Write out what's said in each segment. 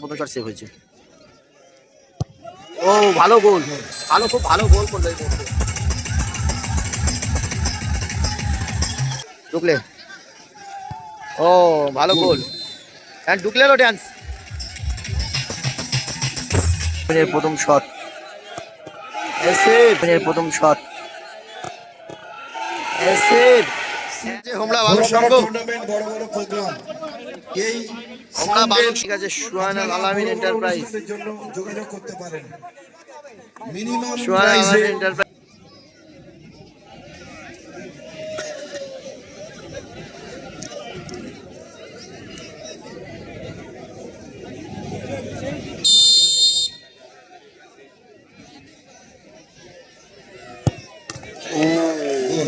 প্রথম shot save হয়েছে। ও ভালো গোল ভালো খুব ভালো গোল করল এই মুহূর্তে। ঢুকলে। ও ভালো গোল অ্যান্ড ঢুকলেরও ড্যান্স প্রথম শট প্রথম শট হোমলা ভালো সঙ্গ টুর্নামেন্ট বড় বড় প্রোগ্রাম এই ঠিক আছে সুহানা আলামিন এন্টারপ্রাইজ। যোগাযোগ করতে পারেন। মিনিমাম সুহানা আলামিন এন্টারপ্রাইজ।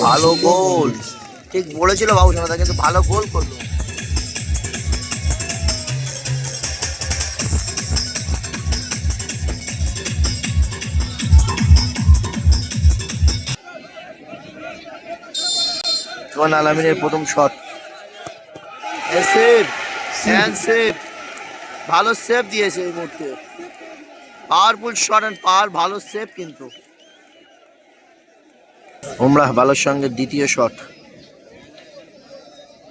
ভালো গোল ঠিক বলেছিল বাবু সোনাদা কিন্তু ভালো গোল করল। সোহান আলামিনের প্রথম শট সেভ হ্যান্ড সেভ ভালো সেভ দিয়েছে এই মুহূর্তে। পাওয়ারফুল শট অ্যান্ড পাওয়ার ভালো সেভ কিন্তু। হোমরা ভালোর সঙ্গে দ্বিতীয় শট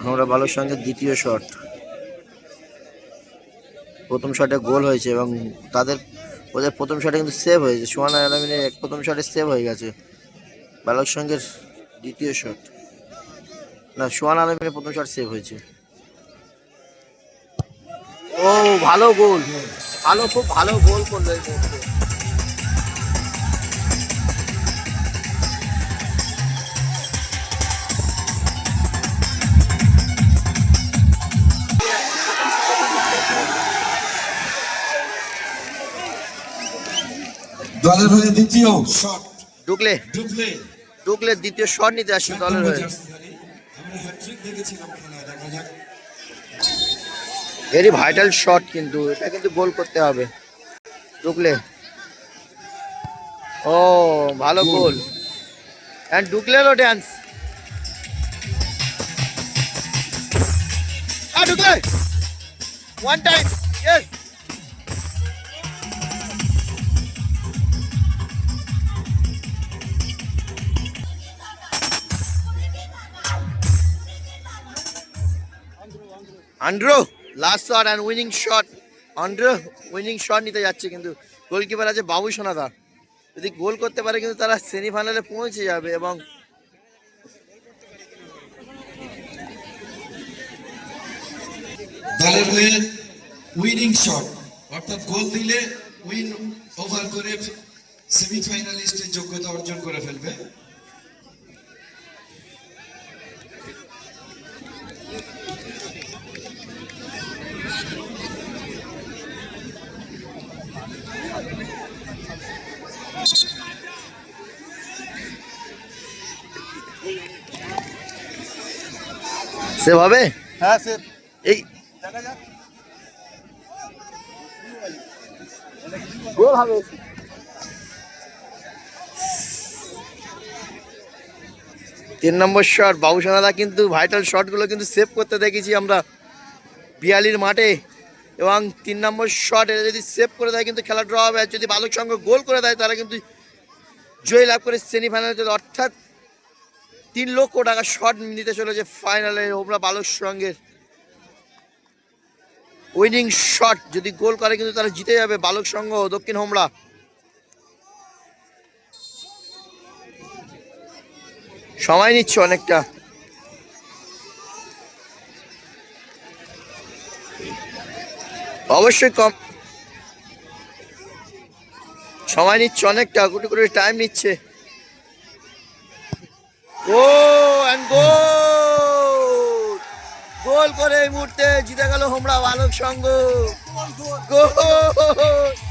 হোমরা ভালোর সঙ্গে দ্বিতীয় শট প্রথম শটে গোল হয়েছে এবং তাদের ওদের প্রথম শটে কিন্তু সেভ হয়েছে। সুহানা আলমিনের এক প্রথম শটে সেভ হয়ে গেছে। বালক সঙ্গের দ্বিতীয় শট না সুহান আলমিনের প্রথম শট সেভ হয়েছে। ও ভালো গোল। ভালো খুব ভালো গোল করল এই মুহূর্তে। দলের হয়ে দ্বিতীয় শট ঢুকলে। ঢুকলে। ঢুকলে দ্বিতীয় শট নিতে আসছে দলের হয়ে। হ্যাট্রিক দেখেছিলাম খেলায় দেখা যাক। ভেরি ভাইটাল শট কিন্তু এটা কিন্তু গোল করতে হবে। ঢুকলে। ও ভালো গোল। অ্যান্ড ঢুকলেরও ড্যান্স আর ঢুকলে। One time yes Andre last shot and winning shot Andre winning shot নিতে যাচ্ছে কিন্তু গোলকিপার আছে বাবু সোনাদা যদি গোল করতে পারে কিন্তু তারা সেমিফাইনালে পৌঁছে যাবে এবং দলের হয়ে উইনিং শট অর্থাৎ গোল দিলে উইন ওভার করে সেমিফাইনালিস্টের যোগ্যতা অর্জন করে ফেলবে। সেভাবে? হ্যাঁ সে এই দেখা যাক গোল হবে তিন নম্বর শট বাবু সোনাদা কিন্তু ভাইটাল শটগুলো কিন্তু সেভ করতে দেখেছি আমরা বিয়ালির মাঠে। এবং তিন নম্বর শট এটা যদি সেভ করে দেয় কিন্তু খেলা ড্র হবে। আর যদি বালক সঙ্গ গোল করে দেয় তারা কিন্তু জয় লাভ করে সেমিফাইনাল অর্থাৎ তিন লক্ষ টাকা শট নিতে চলেছে ফাইনালে ওমরা বালক সঙ্গের উইনিং শট যদি গোল করে কিন্তু তারা জিতে যাবে বালক সংঘ দক্ষিণ হোমরা সময় নিচ্ছে অনেকটা। অবশ্যই কম। সময় নিচ্ছে অনেকটা, গুটি কোটি টাইম নিচ্ছে। ও অ্যান্ড গোল গোল করে এই মুহূর্তে জিতে গেল হোমরা বালক সংঘ। গোল!